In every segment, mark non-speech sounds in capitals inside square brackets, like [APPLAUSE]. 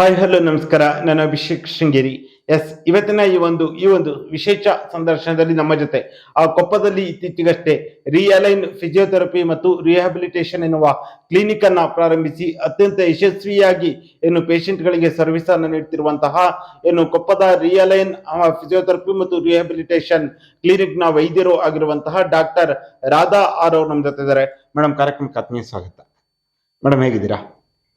Hi, hello, ನಮಸ್ಕಾರ. ನಾನು Abhishek Sringeri. S, ಇವತ್ತಿನ ಈ ಒಂದು ಈ ಒಂದು ವಿಶೇಷ ಸಂದರ್ಶನದಲ್ಲಿ ನಮ್ಮ ಜೊತೆ, ಆ ಕೊಪ್ಪದಲ್ಲಿ ಇತ್ತೀಚೆಗಷ್ಟೇ ರಿಯಲೈನ್ ಫಿಸಿಯೋಥೆರಪಿ ಮತ್ತು ರಿಹ್ಯಾಬಿಲಿಟೇಷನ್ ಎನ್ನುವ ಕ್ಲಿನಿಕ್ ಅನ್ನ ಪ್ರಾರಂಭಿಸಿ, ಅತ್ಯಂತ ಯಶಸ್ವಿಯಾಗಿ ಏನು ಪೇಷಂಟ್ ಗಳಿಗೆ ಸರ್ವಿಸ್ ಅನ್ನು ನೀಡುತ್ತಿರುವಂತಹ ಏನು ಕೊಪ್ಪದ ರಿಯಲೈನ್ ಫಿಸಿಯೋಥೆರಪಿ ಮತ್ತು ರಿಹಾಬಿಲಿಟೇಷನ್ ಕ್ಲಿನಿಕ್ನ ವೈದ್ಯರು ಆಗಿರುವಂತಹ ಡಾಕ್ಟರ್ ರಾಧಾ ಆರ್ ಅವರು ನಮ್ಮ ಜೊತೆ ಇದ್ದಾರೆ. ಮೇಡಮ್ ಕಾರ್ಯಕ್ರಮಕ್ಕೆ ಆತ್ಮೀಯ ಸ್ವಾಗತ. ಮೇಡಮ್ ಹೇಗಿದ್ದೀರಾ?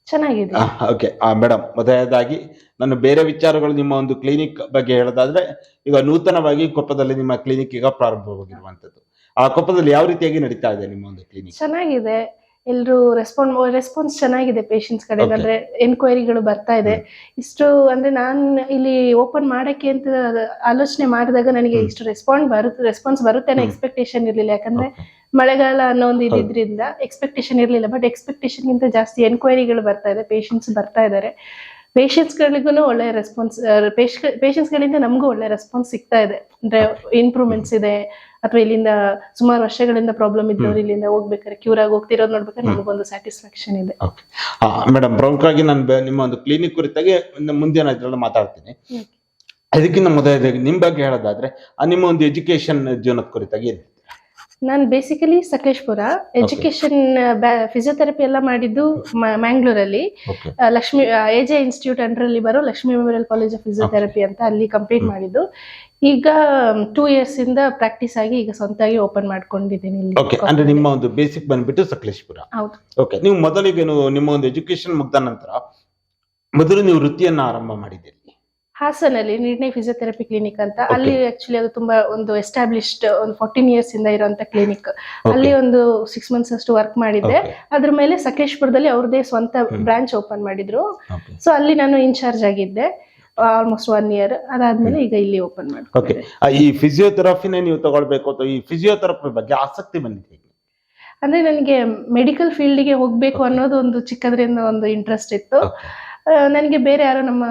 ಚೆನ್ನಾಗಿದೆ ಓಕೆ ಮೇಡಮ್ ಮೊದಲನೇದಾಗಿ ನಾನು ಬೇರೆ ವಿಚಾರಗಳು ನಿಮ್ಮ ಒಂದು ಕ್ಲಿನಿಕ್ ಬಗ್ಗೆ ಹೇಳೋದಾದ್ರೆ ಈಗ ನೂತನವಾಗಿ ಕೊಪ್ಪದಲ್ಲಿ ನಿಮ್ಮ ಕ್ಲಿನಿಕ್ ಈಗ ಪ್ರಾರಂಭವಾಗಿರುವಂತದ್ದು ಆ ಕೊಪ್ಪದಲ್ಲಿ ಯಾವ ರೀತಿಯಾಗಿ ನಡೀತಾ ಇದೆ ನಿಮ್ಮ ಒಂದು ಕ್ಲಿನಿಕ್ ಚೆನ್ನಾಗಿದೆ. ಎಲ್ರು ರೆಸ್ಪಾಂಡ್ ರೆಸ್ಪಾನ್ಸ್ ಚೆನ್ನಾಗಿದೆ ಪೇಷಂಟ್ಸ್ ಕಡೆ. ಅಂದ್ರೆ ಎನ್ಕ್ವೈರಿಗಳು ಬರ್ತಾ ಇದೆ. ಇಷ್ಟು ಅಂದ್ರೆ ನಾನ್ ಇಲ್ಲಿ ಓಪನ್ ಮಾಡಕ್ಕೆ ಅಂತ ಆಲೋಚನೆ ಮಾಡಿದಾಗ ನನಗೆ ಇಷ್ಟು ರೆಸ್ಪಾಂಡ್ ಬರುತ್ತೆ ರೆಸ್ಪಾನ್ಸ್ ಬರುತ್ತೆ ಅನ್ನೋ ಎಕ್ಸ್ಪೆಕ್ಟೇಷನ್ ಇರ್ಲಿಲ್ಲ. ಯಾಕಂದ್ರೆ ಮಳೆಗಾಲ ಅನ್ನೋ ಒಂದು. ಇದ್ರಿಂದ ಎಕ್ಸ್ಪೆಕ್ಟೇಷನ್ ಇರಲಿಲ್ಲ ಬಟ್ ಎಕ್ಸ್ಪೆಕ್ಟೇಷನ್ ಗಿಂತ ಜಾಸ್ತಿ ಎನ್ಕ್ವೈರಿಗಳು ಬರ್ತಾ ಇದೆ ಪೇಷಂಟ್ಸ್ ಬರ್ತಾ ಇದ್ದಾರೆ ಪೇಷಂಟ್ಸ್ ಗಳಿಗೂ ಒಳ್ಳೆ ರೆಸ್ಪಾನ್ಸ್ ಪೇಷಂಟ್ಸ್ ಗಳಿಂದ ನಮಗೂ ಒಳ್ಳೆ ರೆಸ್ಪಾನ್ಸ್ ಸಿಗ್ತಾ ಇದೆ. ಅಂದ್ರೆ ಇಂಪ್ರೂವ್ಮೆಂಟ್ಸ್ ಇದೆ ಅಥವಾ ಇಲ್ಲಿಂದ ಸುಮಾರು ವರ್ಷಗಳಿಂದ ಪ್ರಾಬ್ಲಮ್ ಇದ್ದವ್ರು ಇಲ್ಲಿಂದ ಹೋಗ್ಬೇಕಾದ್ರೆ ಕ್ಯೂರ್ ಆಗಿ ಹೋಗ್ತಿರೋದು ನೋಡ್ಬೇಕಾದ್ರೆ. ನಮಗೊಂದು ಸ್ಯಾಟಿಸ್ಫ್ಯಾಕ್ಷನ್ ಇದೆ. ಮೇಡಮ್ ಪ್ರಮುಖವಾಗಿ ನಾನು ನಿಮ್ಮ ಒಂದು ಕ್ಲಿನಿಕ್ ಕುರಿತಾಗಿ ಮುಂದಿನ ಇದರಲ್ಲಿ ಮಾತಾಡ್ತೀನಿ. ಅದಕ್ಕಿಂತ ಮೊದಲ ನಿಮ್ ಬಗ್ಗೆ ಹೇಳೋದಾದ್ರೆ ನಿಮ್ಮ ಒಂದು ಎಜುಕೇಶನ್ ಜೀವನದ ಕುರಿತಾಗಿ ಏನ್ ನಾನು ಬೇಸಿಕಲಿ ಸಕಲೇಶ್ಪುರ ಎಜುಕೇಶನ್ ಫಿಸಿಯೋಥೆರಪಿ ಎಲ್ಲ ಮಾಡಿದ್ದು ಮ್ಯಾಂಗ್ಳೂರಲ್ಲಿ ಲಕ್ಷ್ಮಿ ಎ ಜೆ ಇನ್ಸ್ಟಿಟ್ಯೂಟ್ ಅಂಡ್ರಲ್ಲಿ ಬರೋ Lakshmi memorial college of physiotherapy ಅಂತ ಅಲ್ಲಿ ಕಂಪ್ಲೀಟ್ ಮಾಡಿದ್ದು. ಈಗ ಟೂ ಇಯರ್ಸ್ ಇಂದ ಪ್ರಾಕ್ಟೀಸ್ ಆಗಿ ಈಗ ಸ್ವಂತಾಗಿ ಓಪನ್ ಮಾಡ್ಕೊಂಡಿದ್ದೀನಿ ಓಕೆ ಅಂದ್ರೆ ನಿಮ್ಮ ಒಂದು ಬೇಸಿಕ್ ಬಂದ್ಬಿಟ್ಟು ಸಕಲೇಶ್ಪುರ. ಹೌದು. ಓಕೆ ನೀವು ಮೊದಲಿಗೆ ನಿಮ್ಮ ಒಂದು ಎಜುಕೇಶನ್ ಮುಗ್ದ ನಂತರ ಮೊದಲು ನೀವು ವೃತ್ತಿಯನ್ನ ಆರಂಭ ಮಾಡಿದ್ದೀರಿ? ಹಾಸನಲ್ಲಿ ನಿರ್ಣಯ ಫಿಸಿಯೋಥೆರಪಿ ಕ್ಲಿನಿಕ್ ಅಂತ. ಅಲ್ಲಿ ಆಕ್ಚುಲಿ ಅದು ತುಂಬಾ ಒಂದು ಎಸ್ಟಾಬ್ಲಿಷ್ಡ್ ಒಂದು ಫೋರ್ಟೀನ್ ಇಯರ್ಸ್ ಇಂದ ಇರುವಂತ ಕ್ಲಿನಿಕ್ ಅಲ್ಲಿ ಒಂದು ಸಿಕ್ಸ್ ಮಂತ್ಸ್ ಅಷ್ಟು ವರ್ಕ್ ಮಾಡಿದ್ದೆ. ಅದ್ರ ಮೇಲೆ ಸಕೇಶ್ಪುರದಲ್ಲಿ ಅವ್ರದೇ ಸ್ವಂತ. ಬ್ರಾಂಚ್ ಓಪನ್ ಮಾಡಿದ್ರು. ಸೊ ಅಲ್ಲಿ ನಾನು ಇನ್ಚಾರ್ಜ್ ಆಗಿದ್ದೆ. ಆಲ್ಮೋಸ್ಟ್ ಒನ್ ಇಯರ್ ಅದಾದ್ಮೇಲೆ ಈಗ ಇಲ್ಲಿ ಓಪನ್ ಓಕೆ ಮಾಡಿ ಈ ಫಿಸಿಯೋಥೆರಪಿನೇ ನೀವು ತಗೊಳ್ಬೇಕು ಅಥವಾ ಈ ಫಿಸಿಯೋಥೆರಪಿ ಬಗ್ಗೆ ಆಸಕ್ತಿ ಬಂದಿದೆ ಅಂದ್ರೆ ನನಗೆ ಮೆಡಿಕಲ್ ಫೀಲ್ಡ್ಗೆ ಹೋಗ್ಬೇಕು ಅನ್ನೋದು ಒಂದು ಚಿಕ್ಕದ್ರಿಂದ ಒಂದು ಇಂಟ್ರೆಸ್ಟ್ ಇತ್ತು. ನನಗೆ ಬೇರೆ ಯಾರೋ ನಮ್ಮ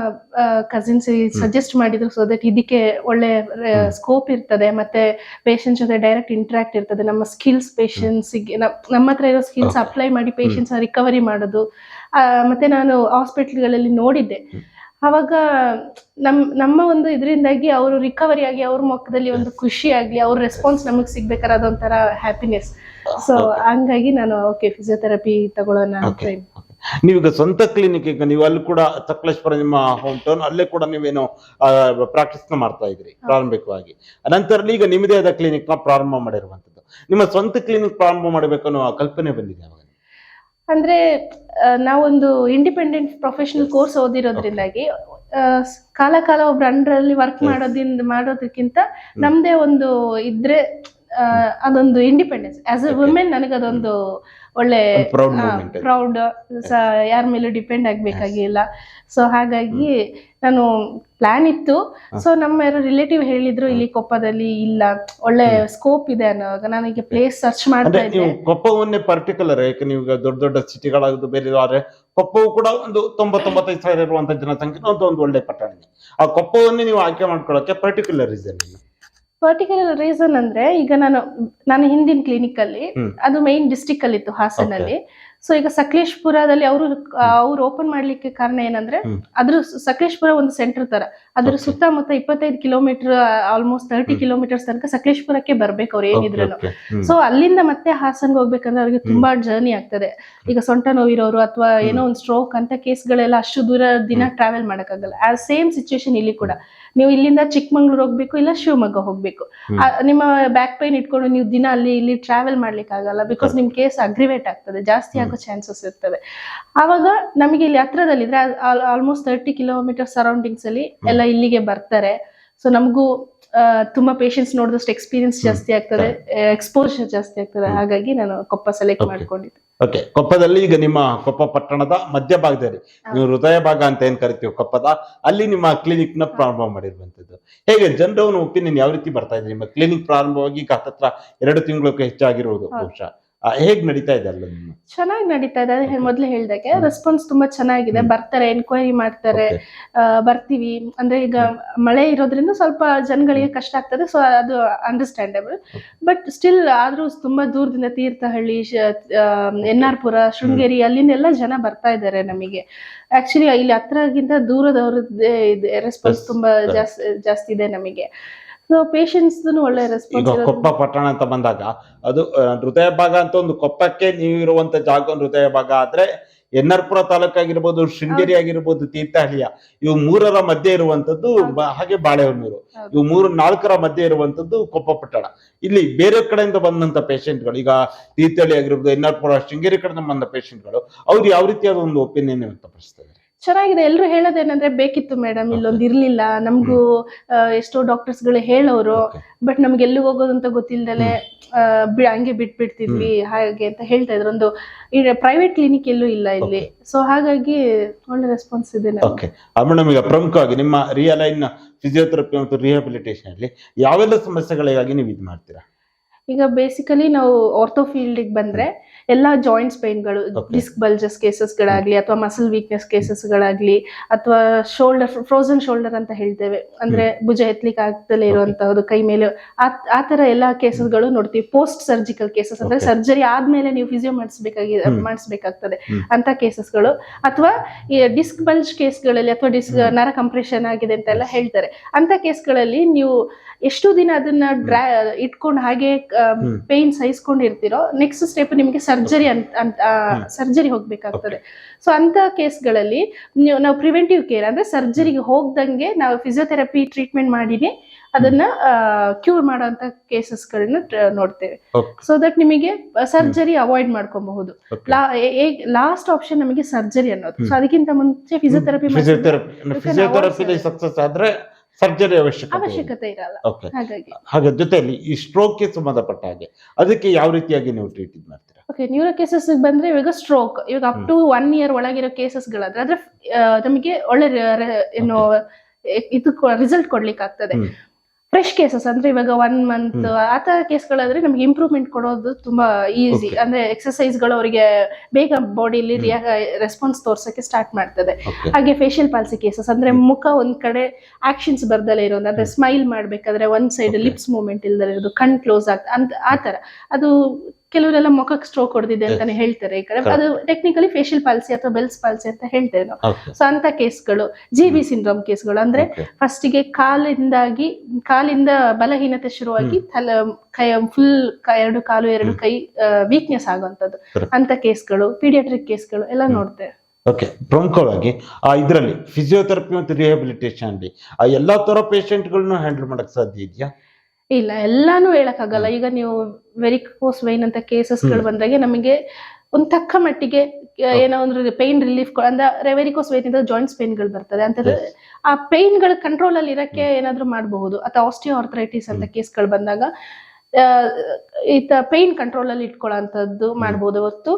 ಕಸಿನ್ಸ್ ಸಜೆಸ್ಟ್ ಮಾಡಿದ್ರು ಸೊ ದಟ್ ಇದಕ್ಕೆ ಒಳ್ಳೆ ಸ್ಕೋಪ್ ಇರ್ತದೆ. ಮತ್ತೆ ಪೇಷಂಟ್ ಜೊತೆ ಡೈರೆಕ್ಟ್ ಇಂಟ್ರಾಕ್ಟ್ ಇರ್ತದೆ. ನಮ್ಮ ಸ್ಕಿಲ್ಸ್ ಪೇಷಂಟ್ಸ್ ನಮ್ಮ ಹತ್ರ ಇರೋ ಸ್ಕಿಲ್ಸ್ ಅಪ್ಲೈ ಮಾಡಿ ಪೇಷಂಟ್ಸ್ ರಿಕವರಿ ಮಾಡೋದು. ಮತ್ತೆ ನಾನು ಹಾಸ್ಪಿಟ್ಲ್ಗಳಲ್ಲಿ ನೋಡಿದ್ದೆ. ಅವಾಗ ನಮ್ ನಮ್ಮ ಒಂದು ಇದರಿಂದಾಗಿ ಅವರು ರಿಕವರಿ ಆಗಿ ಅವ್ರ ಮುಖದಲ್ಲಿ ಒಂದು ಖುಷಿ ಆಗಲಿ ಅವ್ರ ರೆಸ್ಪಾನ್ಸ್ ನಮಗೆ ಸಿಗ್ಬೇಕಾದ್ರೆ ಅದೊಂಥರ ಹ್ಯಾಪಿನೆಸ್ ಸೊ ಹಂಗಾಗಿ ನಾನು ಓಕೆ ಫಿಸಿಯೋಥೆರಪಿ ತಗೊಳ್ಳೋಣ ಅಂತ. ನೀವೀಗ ಸ್ವಂತ ಕ್ಲಿನಿಕ್ ಈಗ ನೀವು ಅಲ್ಲಿ ಕೂಡ ಸಕಲೇಶ್ವರ ನಿಮ್ಮ ಹೋಮ್ ಟೌನ್ ಅಲ್ಲೇ ಕೂಡ ನೀವೇನು ಪ್ರಾಕ್ಟೀಸ್ ಮಾಡ್ತಾ ಇದ್ರಿ ಪ್ರಾರಂಭಿಕವಾಗಿ. ನಂತರ ಈಗ ನಿಮ್ಮದೇ ಆದ ಕ್ಲಿನಿಕ್ನ ಪ್ರಾರಂಭ ಮಾಡಿರುವಂತದ್ದು ನಿಮ್ಮ ಸ್ವಂತ ಕ್ಲಿನಿಕ್ ಪ್ರಾರಂಭ ಮಾಡಬೇಕು ಅನ್ನೋ ಕಲ್ಪನೆ ಬಂದಿದೆ ಅವಾಗ? ಅಂದ್ರೆ ನಾವೊಂದು ಇಂಡಿಪೆಂಡೆಂಟ್ ಪ್ರೊಫೆಷನಲ್ ಕೋರ್ಸ್ ಓದಿರೋದ್ರಿಂದಾಗಿ ಕಾಲ ಕಾಲ ಒಬ್ರು ಅಂಡ್ರಲ್ಲಿ ವರ್ಕ್. ಮಾಡೋದ್ರಿಂದ ಮಾಡೋದಕ್ಕಿಂತ ನಮ್ದೇ ಒಂದು ಇದ್ರೆ ಅದೊಂದು ಇಂಡಿಪೆಂಡೆನ್ಸ್ ಆಸ್ ಎ. ವುಮೆನ್ ನನಗೆ ಅದೊಂದು ಒಳ್ಳೆ. ಪ್ರೌಡ್ ಯಾರ ಮೇಲೂ ಡಿಪೆಂಡ್ ಆಗ್ಬೇಕಾಗಿಲ್ಲ. ಸೊ ಹಾಗಾಗಿ ನಾನು ಪ್ಲಾನ್ ಇತ್ತು. ಸೊ ನಮ್ಮ ಯಾರೋ ರಿಲೇಟಿವ್ ಹೇಳಿದ್ರು ಇಲ್ಲಿ ಕೊಪ್ಪದಲ್ಲಿ ಇಲ್ಲ ಒಳ್ಳೆ ಸ್ಕೋಪ್ ಇದೆ ಅನ್ನೋವಾಗ ನನಗೆ ಪ್ಲೇಸ್ ಸರ್ಚ್ ಮಾಡ್ತಾ ಇದ್ದೆ. ಕೊಪ್ಪವನ್ನೇ ಪರ್ಟಿಕ್ಯುಲರ್ ಯಾಕೆ ನೀವು ಈಗ ದೊಡ್ಡ ದೊಡ್ಡ ಸಿಟಿಗಳಾಗುದು ಬೇರೆ ಆದ್ರೆ ಕೊಪ್ಪವು ಕೂಡ ಒಂದು ತೊಂಬತ್ತೊಂಬತ್ತೈದು ಸಾವಿರ ಇರುವಂತ ಜನಸಂಖ್ಯೆ ಒಂದು ಒಂದು ಒಳ್ಳೆ ಪಟ್ಟಣ ಆ ಕೊಪ್ಪವನ್ನೇ ನೀವು ಆಯ್ಕೆ ಮಾಡ್ಕೊಳ್ಳೋಕೆ ಪರ್ಟಿಕ್ಯುಲರ್ ರೀಸನ್ ಪರ್ಟಿಕ್ಯುಲರ್ ರೀಸನ್ ಅಂದ್ರೆ ಈಗ ನಾನು ನಾನು ಹಿಂದಿನ ಕ್ಲಿನಿಕ್ ಅಲ್ಲಿ ಅದು ಮೈನ್ ಡಿಸ್ಟಿಕ್ ಅಲ್ಲಿ ಇತ್ತು ಹಾಸನಲ್ಲಿ ಸೊ ಈಗ ಸಕಲೇಶ್ಪುರದಲ್ಲಿ ಅವರು ಅವ್ರು ಓಪನ್ ಮಾಡ್ಲಿಕ್ಕೆ ಕಾರಣ ಏನಂದ್ರೆ. ಅದ್ರ ಸಕಲೇಶ್ಪುರ ಒಂದು ಸೆಂಟರ್ ತರ. ಅದ್ರ. ಸುತ್ತಮುತ್ತ ಇಪ್ಪತ್ತೈದು kilometre almost thirty kilometre kilometres ತನಕ ಸಕಲೇಶ್ಪುರಕ್ಕೆ ಬರ್ಬೇಕು ಅವ್ರು ಏನಿದ್ರು. ಸೊ ಅಲ್ಲಿಂದ ಮತ್ತೆ ಹಾಸನ್ಗೆ ಹೋಗ್ಬೇಕಂದ್ರೆ ಅವ್ರಿಗೆ ತುಂಬಾ ಜರ್ನಿ ಆಗ್ತದೆ. ಈಗ ಸೊಂಟ ನೋವಿರೋರು ಅಥವಾ ಏನೋ ಒಂದು ಸ್ಟ್ರೋಕ್ ಅಂತ ಕೇಸ್ಗಳೆಲ್ಲ ಅಷ್ಟು ದೂರ ದಿನ ಟ್ರಾವೆಲ್ ಮಾಡಕ್ಕಾಗಲ್ಲ. ಆ ಸೇಮ್ ಸಿಚುವೇಶನ್ ಇಲ್ಲಿ ಕೂಡ. ನೀವು ಇಲ್ಲಿಂದ ಚಿಕ್ಕಮಂಗ್ಳೂರ್ ಹೋಗ್ಬೇಕು ಇಲ್ಲ ಶಿವಮೊಗ್ಗ ಹೋಗ್ಬೇಕು. ನಿಮ್ಮ ಬ್ಯಾಕ್ ಪೈನ್ ಇಟ್ಕೊಂಡು ನೀವು ದಿನ ಅಲ್ಲಿ ಇಲ್ಲಿ ಟ್ರಾವೆಲ್ ಮಾಡ್ಲಿಕ್ಕೆ ಆಗಲ್ಲ ಬಿಕಾಸ್ ನಿಮ್ ಕೇಸ್ ಅಗ್ರಿವೇಟ್ ಆಗ್ತದೆ ಜಾಸ್ತಿ ಆಗೋ ಚಾನ್ಸಸ್ ಇರ್ತದೆ ಆವಾಗ ನಮಗೆ ಇಲ್ಲಿ ಹತ್ರದಲ್ಲಿದ್ರೆ ಆಲ್ಮೋಸ್ಟ್ ತರ್ಟಿ ಕಿಲೋಮೀಟರ್ ಸರೌಂಡಿಂಗ್ಸ್ ಅಲ್ಲಿ ಎಲ್ಲ ಇಲ್ಲಿಗೆ ಬರ್ತಾರೆ. ಸೊ ನಮಗೂ ತುಂಬಾ ಪೇಷನ್ಸ್ ನೋಡಿದಷ್ಟು ಎಕ್ಸ್ಪೀರಿಯನ್ಸ್ ಜಾಸ್ತಿ ಆಗ್ತದೆ ಎಕ್ಸ್ಪೋಜರ್ ಜಾಸ್ತಿ ಆಗ್ತದೆ. ಹಾಗಾಗಿ ನಾನು ಕೊಪ್ಪ ಸೆಲೆಕ್ಟ್. ಮಾಡ್ಕೊಂಡಿದ್ದೆ. ಓಕೆ ಕೊಪ್ಪದಲ್ಲಿ ಈಗ ನಿಮ್ಮ ಕೊಪ್ಪ ಪಟ್ಟಣದ ಮಧ್ಯಭಾಗದಲ್ಲಿ ನೀವು ಹೃದಯ ಭಾಗ ಅಂತ ಏನ್ ಕರಿತೀವಿ? ಕೊಪ್ಪದ. ಅಲ್ಲಿ ನಿಮ್ಮ ಕ್ಲಿನಿಕ್ನ ಪ್ರಾರಂಭ ಮಾಡಿರುವಂತದ್ದು. ಹೇಗೆ ಜನರವನ ಒಪಿನಿಯನ್ ಯಾವ ರೀತಿ ಬರ್ತಾ ಇದೆ ನಿಮ್ಮ ಕ್ಲಿನಿಕ್ ಪ್ರಾರಂಭವಾಗಿ ಈಗ ಹತ್ತತ್ರ ಎರಡು ತಿಂಗಳಕ್ಕೆ ಹೆಚ್ಚಾಗಿರುವುದು ಬಹುಶಃ. ಹೇಗ್ ನಡೀತಾ ಇದೆ ಅಲ್ಲ ನಿಮ್ಮ? ಚೆನ್ನಾಗಿ ನಡೀತಾ ಇದೆ. ಅದೇ ಮೊದ್ಲು ಹೇಳ್ದಾಗೆ ರೆಸ್ಪಾನ್ಸ್ ತುಂಬಾ ಚೆನ್ನಾಗಿದೆ. ಬರ್ತಾರೆ ಎನ್ಕ್ವೈರಿ ಮಾಡ್ತಾರೆ ಬರ್ತೀವಿ. ಅಂದ್ರೆ ಈಗ ಮಳೆ ಇರೋದ್ರಿಂದ ಸ್ವಲ್ಪ ಜನಗಳಿಗೆ ಕಷ್ಟ ಆಗ್ತದೆ ಸೊ ಅದು ಅಂಡರ್ಸ್ಟ್ಯಾಂಡಬಲ್ ಬಟ್ ಸ್ಟಿಲ್ ಆದ್ರೂ ತುಂಬಾ ದೂರದಿಂದ ತೀರ್ಥಹಳ್ಳಿ ಎನ್ ಆರ್ ಪುರ ಶೃಂಗೇರಿ ಅಲ್ಲಿಂದೆಲ್ಲ ಜನ ಬರ್ತಾ ಇದ್ದಾರೆ ನಮಗೆ. ಆಕ್ಚುಲಿ ಇಲ್ಲಿ ಹತ್ರಗಿಂತ ದೂರದವ್ರದ್ದೇ ಇದೆ. ರೆಸ್ಪಾನ್ಸ್ ತುಂಬಾ ಜಾಸ್ತಿ ಜಾಸ್ತಿ ಇದೆ ನಮಗೆ. ಸೊ ಪೇಷಂಟ್ಸ್ದು ಒಳ್ಳೆ ರೆಸ್ಪಾನ್ಸ್ ಈಗ ಕೊಪ್ಪ ಪಟ್ಟಣ ಅಂತ ಬಂದಾಗ ಅದು ಹೃದಯ ಭಾಗ ಅಂತ ಒಂದು ಕೊಪ್ಪಕ್ಕೆ ನೀವು ಇರುವಂತ ಜಾಗ ಹೃದಯ ಭಾಗ ಆದ್ರೆ ಎನ್ನರ್ಪುರ ತಾಲೂಕಾಗಿರ್ಬೋದು ಶೃಂಗೇರಿ ಆಗಿರ್ಬೋದು ತೀರ್ಥಹಳ್ಳಿಯ ಇವು ಮೂರರ ಮಧ್ಯೆ ಇರುವಂತದ್ದು ಹಾಗೆ ಬಾಳೆಹೊನ್ನೂರು. ಇವು ಮೂರು ನಾಲ್ಕರ ಮಧ್ಯೆ ಇರುವಂತದ್ದು ಕೊಪ್ಪ ಪಟ್ಟಣ. ಇಲ್ಲಿ ಬೇರೆ ಕಡೆಯಿಂದ ಬಂದಂತ ಪೇಷಂಟ್ಗಳು ಈಗ ತೀರ್ಥಹಳ್ಳಿ ಆಗಿರ್ಬೋದು ಎನ್ನರ್ಪುರ ಶೃಂಗೇರಿ ಕಡೆಯಿಂದ ಬಂದ ಪೇಷಂಟ್ಗಳು ಅವ್ರು ಯಾವ ರೀತಿಯಾದ ಒಂದು ಒಪಿನಿಯನ್ ವ್ಯಕ್ತಪಡಿಸ್ತಾರೆ? ಚೆನ್ನಾಗಿದೆ. ಎಲ್ಲರೂ ಹೇಳೋದೇನಂದ್ರೆ ಬೇಕಿತ್ತು ಮೇಡಮ್ ಇಲ್ಲೊಂದು ಇರ್ಲಿಲ್ಲ. ನಮಗೂ ಎಷ್ಟೋ ಡಾಕ್ಟರ್ಸ್ಗಳು ಹೇಳೋರು ಬಟ್ ನಮ್ಗೆ ಎಲ್ಲಿಗೆ ಹೋಗೋದು ಅಂತ ಗೊತ್ತಿಲ್ದಲೆ ಬಿ- ಹಂಗೆ ಬಿಟ್ಬಿಡ್ತಿದ್ವಿ ಹಾಗೆ ಅಂತ ಹೇಳ್ತಾ ಇದ್ರು. ಒಂದು ಪ್ರೈವೇಟ್ ಕ್ಲಿನಿಕ್ ಎಲ್ಲೂ ಇಲ್ಲ ಇಲ್ಲಿ. ಸೊ ಹಾಗಾಗಿ ಒಳ್ಳೆ ರೆಸ್ಪಾನ್ಸ್ ಇದೆ. ಓಕೆ ಮೇಡಮ್ ಈಗ ಪ್ರಮುಖವಾಗಿ ನಿಮ್ಮ ರಿಯಲೈನ್ ಫಿಸಿಯೋಥೆರಪಿ ಮತ್ತು ರಿಹ್ಯಾಬಿಲಿಟೇಷನ್ ಅಲ್ಲಿ ಯಾವೆಲ್ಲ ಸಮಸ್ಯೆಗಳಿಗಾಗಿ ನೀವು ಇದು ಮಾಡ್ತೀರಾ ಈಗ ಬೇಸಿಕಲಿ ನಾವು ಆರ್ಥೋ ಫೀಲ್ಡ್ ಬಂದ್ರೆ ಎಲ್ಲಾ ಜಾಯಿಂಟ್ಸ್ ಪೇನ್ಗಳು. ಡಿಸ್ಕ್ ಬಲ್ಜಸ್ ಕೇಸಸ್ಗಳಾಗ್ಲಿ ಅಥವಾ ಮಸಲ್ ವೀಕ್ನೆಸ್ ಕೇಸಸ್ಗಳಾಗ್ಲಿ ಅಥವಾ ಶೋಲ್ಡರ್ ಫ್ರೋಸನ್ ಶೋಲ್ಡರ್ ಅಂತ ಹೇಳ್ತೇವೆ. ಅಂದ್ರೆ ಭುಜ ಎತ್ಲಿಕ್ಕೆ ಆಗ್ದಲೇ ಇರುವಂತಹದ್ದು ಕೈ ಮೇಲೆ ಆ- ತರ ಎಲ್ಲಾ ಕೇಸಸ್ಗಳು ನೋಡ್ತೀವಿ. ಪೋಸ್ಟ್ ಸರ್ಜಿಕಲ್ ಕೇಸಸ್ ಅಂದ್ರೆ ಸರ್ಜರಿ ಆದ್ಮೇಲೆ ನೀವು ಫಿಸಿಯೋ ಮಾಡಿಸ್ಬೇಕಾಗಿ. ಮಾಡಿಸ್ಬೇಕಾಗ್ತದೆ. ಅಂತ ಕೇಸಸ್ಗಳು ಅಥವಾ ಡಿಸ್ಕ್ ಬಲ್ಜ್ ಕೇಸ್ಗಳಲ್ಲಿ ಅಥವಾ ಡಿಸ್ಕ್ ನರ ಕಂಪ್ರೆಷನ್ ಆಗಿದೆ ಅಂತ ಎಲ್ಲ ಹೇಳ್ತಾರೆ. ಅಂತ ಕೇಸ್ಗಳಲ್ಲಿ ನೀವು ಎಷ್ಟು ದಿನ ಅದನ್ನ ಡ್ರಾ ಇಟ್ಕೊಂಡು ಹಾಗೆ. ಪೇನ್ ಸಹಿಸ್ಕೊಂಡಿರ್ತೀರೋ ನೆಕ್ಸ್ಟ್ ಸ್ಟೆಪ್ ನಿಮಗೆ ಸರ್ಜರಿ ಅಂತ ಹ್ಮ್. ಸರ್ಜರಿ ಹೋಗ್ಬೇಕಾಗ್ತದೆ. ಸೊ ಅಂತ ಕೇಸ್ಗಳಲ್ಲಿ ನೀವು ನಾವು ಪ್ರಿವೆಂಟಿವ್ ಕೇರ್ ಅಂದ್ರೆ ಸರ್ಜರಿಗೆ ಹೋಗ್ದಂಗೆ ನಾವು ಫಿಸಿಯೋಥೆರಪಿ ಟ್ರೀಟ್ಮೆಂಟ್ ಮಾಡಿನೇ ಅದನ್ನ ಕ್ಯೂರ್ ಮಾಡೋಂತ ಕೇಸಸ್ಗಳನ್ನ ನೋಡ್ತೇವೆ. ಸೊ ದಟ್ ನಿಮಗೆ ಸರ್ಜರಿ ಅವಾಯ್ಡ್ ಮಾಡ್ಕೊಬಹುದು. ಲಾಸ್ಟ್ ಆಪ್ಷನ್ ನಮಗೆ ಸರ್ಜರಿ ಅನ್ನೋದು. ಸೊ ಅದಕ್ಕಿಂತ ಮುಂಚೆ ಫಿಸಿಯೋಥೆರಪಿ ಫಿಸಿಯೋಥೆರಪಿ ಸಕ್ಸಸ್ ಆದ್ರೆ ಸರ್ಜರಿ ಅವಶ್ಯಕತೆ ಅವಶ್ಯಕತೆ ಇರಲ್ಲ. ಓಕೆ ಹಾಗಾಗಿ. ಹಾಗೆ ಜೊತೆಯಲ್ಲಿ ಈ ಸ್ಟ್ರೋಕ್ಗೆ ಸಂಬಂಧಪಟ್ಟ ಹಾಗೆ ಅದಕ್ಕೆ ಯಾವ ರೀತಿಯಾಗಿ ನೀವು ಟ್ರೀಟ್ ಮಾಡ್ತೀರಾ? ಓಕೆ ನ್ಯೂರೋ ಕೇಸಸ್ ಬಂದ್ರೆ ಇವಾಗ ಸ್ಟ್ರೋಕ್ ಇವಾಗ ಅಪ್ ಟು ಒನ್ ಇಯರ್ ಒಳಗಿರೋ ಕೇಸಸ್ಗಳಾದ್ರೆ ಅದ್ರ ನಮಗೆ ಒಳ್ಳೆ ಏನು ಇದು ರಿಸಲ್ಟ್ ಕೊಡ್ಲಿಕ್ಕೆ ಆಗ್ತದೆ. ಫ್ರೆಶ್ ಕೇಸಸ್ ಅಂದ್ರೆ ಇವಾಗ ಒನ್ ಮಂತ್. ಆ ತರ ಕೇಸ್ಗಳಾದ್ರೆ ನಮ್ಗೆ ಇಂಪ್ರೂವ್ಮೆಂಟ್ ಕೊಡೋದು ತುಂಬಾ ಈಸಿ ಅಂದ್ರೆ ಎಕ್ಸರ್ಸೈಸ್ಗಳು ಅವರಿಗೆ ಬೇಗ ಬಾಡಿಲಿ ರೆಸ್ಪಾನ್ಸ್ ತೋರ್ಸಕ್ಕೆ ಸ್ಟಾರ್ಟ್ ಮಾಡ್ತದೆ. ಹಾಗೆ ಫೇಶಿಯಲ್ ಪಾಲ್ಸಿ ಕೇಸಸ್ ಅಂದ್ರೆ ಮುಖ ಒಂದ್ ಕಡೆ ಆಕ್ಷನ್ಸ್ ಬರ್ದಲೇ ಇರೋದು. ಅಂದ್ರೆ ಸ್ಮೈಲ್ ಮಾಡ್ಬೇಕಾದ್ರೆ ಒಂದ್ ಸೈಡ್ ಲಿಪ್ಸ್ ಮೂವ್ಮೆಂಟ್ ಇಲ್ದಲೇ ಇರೋದು ಕಣ್ ಕ್ಲೋಸ್ ಆಗ್ತದೆ ಅಂತ ಆ ತರ. ಅದು ಕೆಲವರೆಲ್ಲ ಮುಖಕ್ಕೆ ಸ್ಟ್ರೋಕ್ ಹೊಡೆದಿದೆ ಅಂತಾನೆ ಹೇಳ್ತಾರೆ. ಈ ಕಡೆ ಅದು ಟೆಕ್ನಿಕಲಿ ಫೇಶಿಯಲ್ ಪಾಲ್ಸಿ ಅಥವಾ ಬೆಲ್ಸ್ ಪಾಲ್ಸಿ ಅಂತ ಹೇಳ್ತೇವೆ ನಾವು ಸೊ ಅಂತ ಕೇಸ್ಗಳು ಜಿ ಬಿ ಸಿಂಡ್ರೋಮ್ ಕೇಸ್ಗಳು ಅಂದ್ರೆ ಫಸ್ಟಿಗೆ ಕಾಲಿಂದಾಗಿ ಕಾಲಿಂದ ಬಲಹೀನತೆ ಶುರುವಾಗಿ ತಲೆ ಕೈ ಫುಲ್ ಎರಡು ಕಾಲು ಎರಡು ಕೈ ವೀಕ್ನೆಸ್ ಆಗುವಂತದ್ದು. ಅಂತ ಕೇಸ್ಗಳು ಪೀಡಿಯಾಟ್ರಿಕ್ ಕೇಸ್ಗಳು ಎಲ್ಲ. ನೋಡ್ತೇವೆ. ಓಕೆ ಪ್ರಮುಖವಾಗಿ ಆ ಇದರಲ್ಲಿ ಫಿಸಿಯೋಥೆರಪಿ ಮತ್ತು ರಿಹ್ಯಾಬಿಲಿಟೇಷನ್ ಅಲ್ಲಿ ಆ ಎಲ್ಲಾ ತರ ಪೇಷಂಟ್ಗಳನ್ನು ಹ್ಯಾಂಡಲ್ ಮಾಡಕ್ ಸಾಧ್ಯ ಇದೆಯಾ? ಇಲ್ಲ ಎಲ್ಲಾನು ಹೇಳಕ್ಕಾಗಲ್ಲ. ಈಗ ನೀವು ವೆರಿಕೋಸ್ ವೈನ್ ಅಂತ ಕೇಸಸ್ಗಳು ಬಂದಾಗ ಬಂದಾಗೆ ನಮಗೆ ಒಂದು ತಕ್ಕ ಮಟ್ಟಿಗೆ ಏನೋ ಒಂದು ಪೈನ್ ರಿಲೀಫ್ ಅಂದ್ರೆ ವೆರಿಕೋಸ್ ವೈನ್ ಇಂದ ಜಾಯಿಂಟ್ಸ್ ಪೈನ್ಗಳು ಬರ್ತದೆ. ಅಂತ. ಆ ಪೈನ್ಗಳು ಕಂಟ್ರೋಲ್ ಅಲ್ಲಿ ಇರಕ್ಕೆ ಏನಾದ್ರೂ ಮಾಡಬಹುದು. ಅಥವಾ ಆಸ್ಟಿಯೋ ಆರ್ಥರೈಟಿಸ್ ಅಂತ ಕೇಸ್ಗಳು ಬಂದಾಗ ಈತ ಪೈನ್ ಕಂಟ್ರೋಲ್ ಅಲ್ಲಿ ಇಟ್ಕೊಳ್ಳೋಂಥದ್ದು ಮಾಡಬಹುದು ಹೊತ್ತು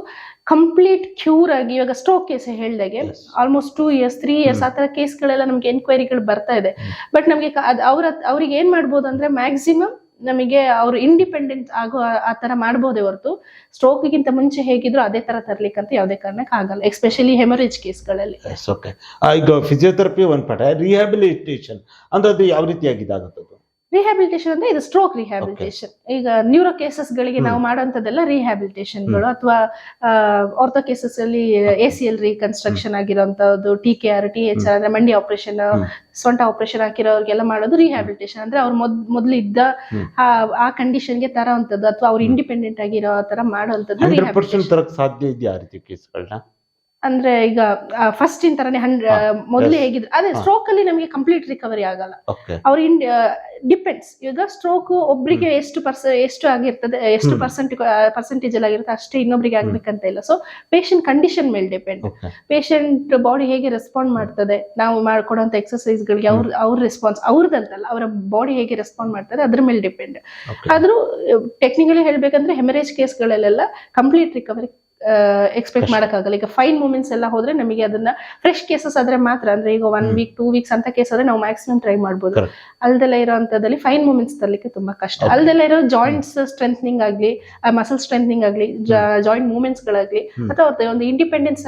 ಕಂಪ್ಲೀಟ್ ಕ್ಯೂರ್ ಆಗಿ ಇವಾಗ ಸ್ಟ್ರೋಕ್ ಕೇಸ್ ಹೇಳ್ದಾಗೆ almost two years three years ಆ ಥರ ಕೇಸ್ಗಳೆಲ್ಲ ನಮ್ಗೆ ಎನ್ಕ್ವೈರಿಗಳು ಬರ್ತಾ ಇದೆ. ಬಟ್ ನಮಗೆ ಅವ್ರ ಅವ್ರಿಗೆ ಏನು ಮಾಡ್ಬೋದು ಅಂದ್ರೆ ಮ್ಯಾಕ್ಸಿಮಮ್ ನಮಗೆ ಅವ್ರು ಇಂಡಿಪೆಂಡೆಂಟ್ ಆಗೋ ಆ- ಥರ ಮಾಡ್ಬೋದೇ ಹೊರತು ಸ್ಟ್ರೋಕ್ಗಿಂತ ಮುಂಚೆ ಹೇಗಿದ್ರು ಅದೇ ತರ ತರ್ಲಿಕ್ಕೆ ಅಂತ ಯಾವುದೇ ಕಾರಣಕ್ಕೆ ಆಗಲ್ಲ ಎಸ್ಪೆಷಲಿ ಹೆಮರೇಜ್ ಕೇಸ್ಗಳಲ್ಲಿ ಓಕೆ ಈಗ ಫಿಸಿಯೋಥೆರಪಿ ಒಂದ್ ಪಟ ರಿಹ್ಯಾಬಿಲಿಟೇಷನ್ ಅಂದ್ರೆ ಅದು ಯಾವ ರೀತಿಯಾಗಿ ಇದಾಗುತ್ತದೆ? ರಿಹ್ಯಾಬಿಲಿಟೇಷನ್ ಅಂದ್ರೆ ಇದು ಸ್ಟ್ರೋಕ್ ರಿಹ್ಯಾಬಿಲಿಟೇಷನ್ ಈಗ ನ್ಯೂರೋ ಕೇಸಸ್ ಗಳಿಗೆ ನಾವು ಮಾಡುವಂತದ್ದೆಲ್ಲ ರಿಹ್ಯಾಬಿಲಿಟೇಷನ್ಗಳು ಅಥವಾ ಆರ್ಥೋ ಕೇಸಸ್ ಅಲ್ಲಿ A C L reconstruction ಆಗಿರೋಂಥದ್ದು T K R T H R ಅಂದ್ರೆ ಮಂಡಿ ಆಪರೇಷನ್. ಸೊಂಟ ಆಪರೇಷನ್ ಹಾಕಿರೋರಿಗೆಲ್ಲ ಮಾಡೋದು ರಿಹ್ಯಾಬಿಲಿಟೇಷನ್ ಅಂದ್ರೆ ಅವ್ರು ಮೊದ್ ಮೊದ್ಲು ಇದ್ದ ಆ- ಕಂಡೀಷನ್ಗೆ ತರೋಂಥದ್ದು ಅಥವಾ ಅವ್ರು ಇಂಡಿಪೆಂಡೆಂಟ್ ಆಗಿರೋ ತರ ಮಾಡುವಂಥದ್ದು ಸಾಧ್ಯ ಇದೆಯಾ ಆ ರೀತಿ ಕೇಸ್ಗಳನ್ನ ಅಂದ್ರೆ ಈಗ ಫಸ್ಟ್ ಇನ್ ತರನೇ ಹಂಡ್ರೆ ಮೊದಲೇ ಹೇಗಿದ್ರು ಅದೇ. ಸ್ಟ್ರೋಕ್ ಅಲ್ಲಿ ನಮಗೆ ಕಂಪ್ಲೀಟ್ ರಿಕವರಿ ಆಗಲ್ಲ. ಅವ್ರ ಇನ್ ಡಿಪೆಂಡ್ಸ್ ಈಗ ಸ್ಟ್ರೋಕ್ ಒಬ್ರಿಗೆ ಎಷ್ಟು ಪರ್ಸ ಎಷ್ಟು ಆಗಿರ್ತದೆ ಎಷ್ಟು. ಪರ್ಸೆಂಟ್ ಪರ್ಸೆಂಟೇಜ್ ಅಲ್ಲಿ ಆಗಿರುತ್ತೆ ಅಷ್ಟೇ ಇನ್ನೊಬ್ರಿಗೆ ಆಗ್ಬೇಕಂತ ಇಲ್ಲ. ಸೊ ಪೇಷಂಟ್ ಕಂಡೀಷನ್ ಮೇಲೆ ಡಿಪೆಂಡ್ ಪೇಷಂಟ್ ಬಾಡಿ ಹೇಗೆ ರೆಸ್ಪಾಂಡ್ ಮಾಡ್ತದೆ ನಾವು ಮಾಡ್ಕೊಡೋಂಥ ಎಕ್ಸರ್ಸೈಸ್ಗಳಿಗೆ ಅವ್ರ ಅವ್ರ ರೆಸ್ಪಾನ್ಸ್ ಅವ್ರದಂತಲ್ಲ ಅವರ ಬಾಡಿ ಹೇಗೆ ರೆಸ್ಪಾಂಡ್ ಮಾಡ್ತದೆ ಅದ್ರ ಮೇಲೆ ಡಿಪೆಂಡ್ ಆದ್ರೂ ಟೆಕ್ನಿಕಲಿ ಹೇಳ್ಬೇಕಂದ್ರೆ ಹೆಮರೇಜ್ ಕೇಸ್ಗಳಲ್ಲೆಲ್ಲ ಕಂಪ್ಲೀಟ್ ರಿಕವರಿ ಎಕ್ಸ್ಪೆಕ್ಟ್ ಮಾಡೋಕ್ಕಾಗಲ್ಲ ಮಾಡಕ್ಕಾಗಲ್ಲ. ಈಗ ಫೈನ್ ಮೂಮೆಂಟ್ಸ್ ಎಲ್ಲ ಹೋದ್ರೆ ನಮಗೆ ಅದನ್ನ ಫ್ರೆಶ್ ಕೇಸಸ್ ಆದ್ರೆ ಮಾತ್ರ ಅಂದ್ರೆ ಈಗ ಒನ್ ವೀಕ್ ಟೂ ವೀಕ್ಸ್ ಅಂತ ಕೇಸ್ ಆದ್ರೆ ನಾವು ಮ್ಯಾಕ್ಸಿಮಮ್ ಟ್ರೈ ಮಾಡ್ಬೋದು. ಅಲ್ದೆಲ್ಲ ಇರೋ ಅಂತದಲ್ಲಿ ಫೈನ್ ಮೂಮೆಂಟ್ಸ್ ತರಲಿಕ್ಕೆ ತುಂಬಾ ಕಷ್ಟ. ಅಲ್ದೆಲ್ಲ ಇರೋ ಜಾಯಿಂಟ್ಸ್ ಸ್ಟ್ರೆಂಥನಿಂಗ್ ಆಗಲಿ ಮಸಲ್ ಸ್ಟ್ರೆಂಥನಿಂಗ್ ಆಗ್ಲಿ ಜಾಯಿಂಟ್ ಮೂಮೆಂಟ್ಸ್ ಗಳಾಗ್ಲಿ ಅಥವಾ ಒಂದು ಇಂಡಿಪೆಂಡೆನ್ಸ್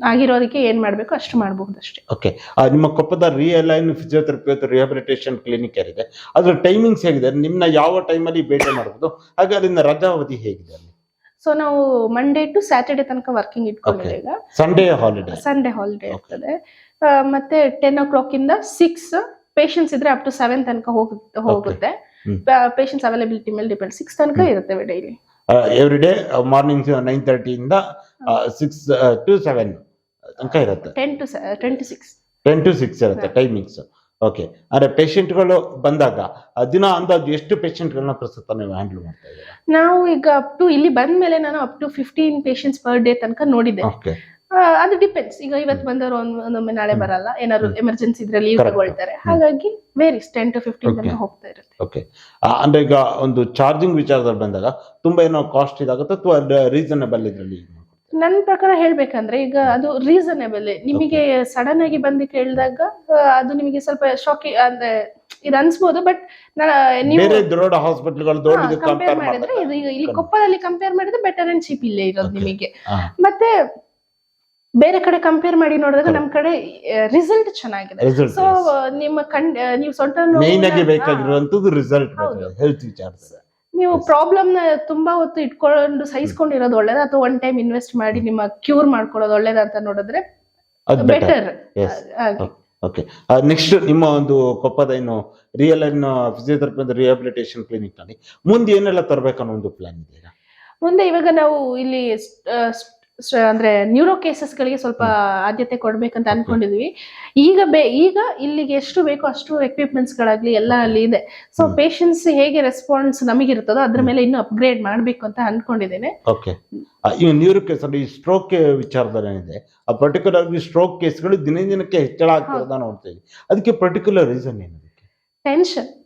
ಆಗಿರೋದಕ್ಕೆ ಏನ್ ಮಾಡ್ಬೇಕು ಅಷ್ಟು ಮಾಡಬಹುದು ಅಷ್ಟೇ. ಓಕೆ ನಿಮ್ಮ ಕೊಪ್ಪದ ರಿಯಲೈನ್ ಫಿಸಿಯೋಥೆರಪಿ ಅಥವಾ ರಿಹಾಬಿಲಿಟೇಷನ್ ಕ್ಲಿನಿಕ್ ಏನಿದೆ ಅದ್ರ ಟೈಮಿಂಗ್ಸ್ ಹೇಗಿದೆ? ನಿಮ್ನ ಯಾವ ಟೈಮಲ್ಲಿ ಭೇಟಿ ಮಾಡಬಹುದು ಹಾಗೆ ಅದರಿಂದ ರಜಾವಧಿ ಹೇಗಿದೆ ಸೊ ನಾವು ಮಂಡೇ ಟು ಸ್ಯಾಟರ್ಡೆ ತನಕ ವರ್ಕಿಂಗ್ ಇಟ್ಕೊಂಡಿದ್ದೇವೆ. ಈಗ ಸಂಡೇ ಹಾಲಿಡೇ ಸಂಡೇ ಹಾಲಿಡೇ. ಇರ್ತದೆ. ಮತ್ತೆ ಟೆನ್ ಓ ಕ್ಲಾಕ್ ಇಂದ ಸಿಕ್ಸ್ ಪೇಷನ್ಸ್ ಇದ್ರೆ ಅಪ್ ಟು ಸೆವೆನ್ ತನಕ ಹೋಗುತ್ತೆ. ಪೇಷನ್ಸ್ ಅವೈಲಬಿಲಿಟಿ ಮೇಲೆ ಡಿಪೆಂಡ್ ಸಿಕ್ಸ್ ತನಕ ಇರುತ್ತೆ ಇರುತ್ತೇವೆ daily every day morning nine ತರ್ಟಿಯಿಂದ six to seven ತನಕ ಇರುತ್ತೆ. Ten to ten to six ten to six ಇರುತ್ತೆ ಟೈಮಿಂಗ್ಸ್ ಓಕೆ ಅಂದ್ರೆ ಪೇಷಂಟ್ಗಳು ಬಂದಾಗ ದಿನ ಅಂದಾಜು ಎಷ್ಟು ಪೇಷಂಟ್ಗಳನ್ನ ಪ್ರಸ್ತುತ ನೀವು ಹ್ಯಾಂಡಲ್ ಮಾಡ್ತಾ ಇದ್ದೀರಾ? ನಾವು ಈಗ ಅಪ್ ಟು ಇಲ್ಲಿ ಬಂದ ಮೇಲೆ ನಾನು up to fifteen patients per day ತನಕ ನೋಡಿದ್ದೆ ಓಕೆ ಅದು ಡಿಪೆಂಡ್ಸ್ ಈಗ ಇವತ್ತು ಬಂದವರು ಒಂದೊಮ್ಮೆ ನಾಳೆ ಬರಲ್ಲ. ಏನಾದ್ರು. ಎಮರ್ಜೆನ್ಸಿ ಇದ್ರೆ ಲೀವ್. ತಗೊಳ್ತಾರೆ. ಹಾಗಾಗಿ ವೇರಿಸ್ ಟೆನ್ ಟು ಫಿಫ್ಟೀನ್. ತನಕ ಹೋಗ್ತಾ ಇರುತ್ತೆ. ಓಕೆ ಅಂದ್ರೆ ಈಗ ಒಂದು ಚಾರ್ಜಿಂಗ್ ವಿಚಾರದಲ್ಲಿ ಬಂದಾಗ ತುಂಬಾ ಏನೋ ಕಾಸ್ಟ್ ಇದಾಗುತ್ತೆ ಅಥವಾ ರೀಸನಬಲ್ ಇದರಲ್ಲಿ? ನನ್ನ ಪ್ರಕಾರ ಹೇಳ್ಬೇಕಂದ್ರೆ ಈಗ ಅದು ರೀಸನೇಬಲ್ ನಿಮಗೆ ಸಡನ್ ಆಗಿ ಬಂದು ಕೇಳಿದಾಗ ಅದು ನಿಮಗೆ ಸ್ವಲ್ಪ ಶಾಕಿ ಅಂದ್ರೆ ಇದು ಅನ್ಸ್ಬೋದು ಬಟ್ ನೀವು ದೊಡ್ಡ ಹಾಸ್ಪಿಟಲ್ಗಳು ಕಂಪೇರ್ ಮಾಡಿದ್ರೆ ಇದು ಇಲ್ಲಿ. ಕೊಪ್ಪದಲ್ಲಿ ಕಂಪೇರ್ ಮಾಡಿದ್ರೆ ಬೆಟರ್ ಅಂಡ್ ಚೀಪ್ ಇಲ್ಲೇ ಇರೋದು. ನಿಮಗೆ. ಮತ್ತೆ ಬೇರೆ ಕಡೆ ಕಂಪೇರ್ ಮಾಡಿ ನೋಡಿದಾಗ ನಮ್ ಕಡೆ ರಿಸಲ್ಟ್ ಚೆನ್ನಾಗಿದೆ. ಸೊ ನಿಮ್ಮ ಕಣ್ ನೀವು ಸೊಂಟ ಮೇನ್ ಆಗಿ ನೋವನ್ನ- ಬೇಕಾಗಿರುವಂತದ್ದು ರಿಸಲ್ಟ್. ಹೆಲ್ತ್ ವಿಚಾರದಲ್ಲಿ. ನೀವು. ಪ್ರಾಬ್ಲಮ್ನ ತುಂಬಾ ಹೊತ್ತು ಇಟ್ಕೊಂಡು ಸಹಿಸ್ಕೊಂಡಿರೋದು ಒಳ್ಳೇದ ಅಥವಾ ಒನ್ ಟೈಮ್ ಇನ್ವೆಸ್ಟ್ ಮಾಡಿ ನಿಮ್ಮ ಕ್ಯೂರ್ ಮಾಡ್ಕೊಳ್ಳೋದು ಒಳ್ಳೇದ ಅಂತ ನೋಡಿದ್ರೆ ಅದು ಬೆಟರ್. ಓಕೆ ನೆಕ್ಸ್ಟ್ ನಿಮ್ಮ ಒಂದು ಕೊಪ್ಪದ ಏನು ರಿಯಲ್ ಅನ್ ಫಿಸಿಯೋಥೆರಪಿ ಒಂದು ರಿಹಾಬಿಲಿಟೇಷನ್ ಕ್ಲಿನಿಕ್ ಅಲ್ಲಿ ಮುಂದೆ ಏನೆಲ್ಲ ತರಬೇಕನ್ನೋ ಒಂದು ಪ್ಲಾನ್ ಇದೆ? ಮುಂದೆ ಇವಾಗ ನಾವು ಇಲ್ಲಿ ಅಂದ್ರೆ ನ್ಯೂರೋ ಕೇಸಸ್ ಗಳಿಗೆ ಸ್ವಲ್ಪ ಆದ್ಯತೆ ಕೊಡ್ಬೇಕಂತ ಅನ್ಕೊಂಡಿದ್ವಿ. ಈಗ ಬೇ ಈಗ ಇಲ್ಲಿಗೆ ಎಷ್ಟು ಬೇಕೋ ಅಷ್ಟು ಎಕ್ವಿಪ್ಮೆಂಟ್ಸ್ ಗಳಾಗ್ಲಿ ಎಲ್ಲ ಅಲ್ಲಿ ಇದೆ. ಸೊ. ಪೇಷನ್ಸ್ ಹೇಗೆ ರೆಸ್ಪಾನ್ಸ್ ನಮಗಿರ್ತದೋ ಅದ್ರ ಮೇಲೆ ಇನ್ನೂ ಅಪ್ಗ್ರೇಡ್ ಮಾಡ್ಬೇಕು ಅಂತ ಅನ್ಕೊಂಡಿದ್ದೇನೆ. ಓಕೆ ಈ ನ್ಯೂರೋ ಕೇಸ್ ಈ ಸ್ಟ್ರೋಕ್ ವಿಚಾರದಲ್ಲಿ ಏನಿದೆ ಆ ಪರ್ಟಿಕ್ಯುಲರ್ ಆಗಿ ಸ್ಟ್ರೋಕ್ ಕೇಸ್ಗಳು ದಿನ ದಿನಕ್ಕೆ ಹೆಚ್ಚಳ ಆಗ್ತದೆ ನೋಡ್ತೀವಿ ಅದಕ್ಕೆ ಪರ್ಟಿಕ್ಯುಲರ್ ರೀಸನ್ ಏನು ಟೆನ್ಷನ್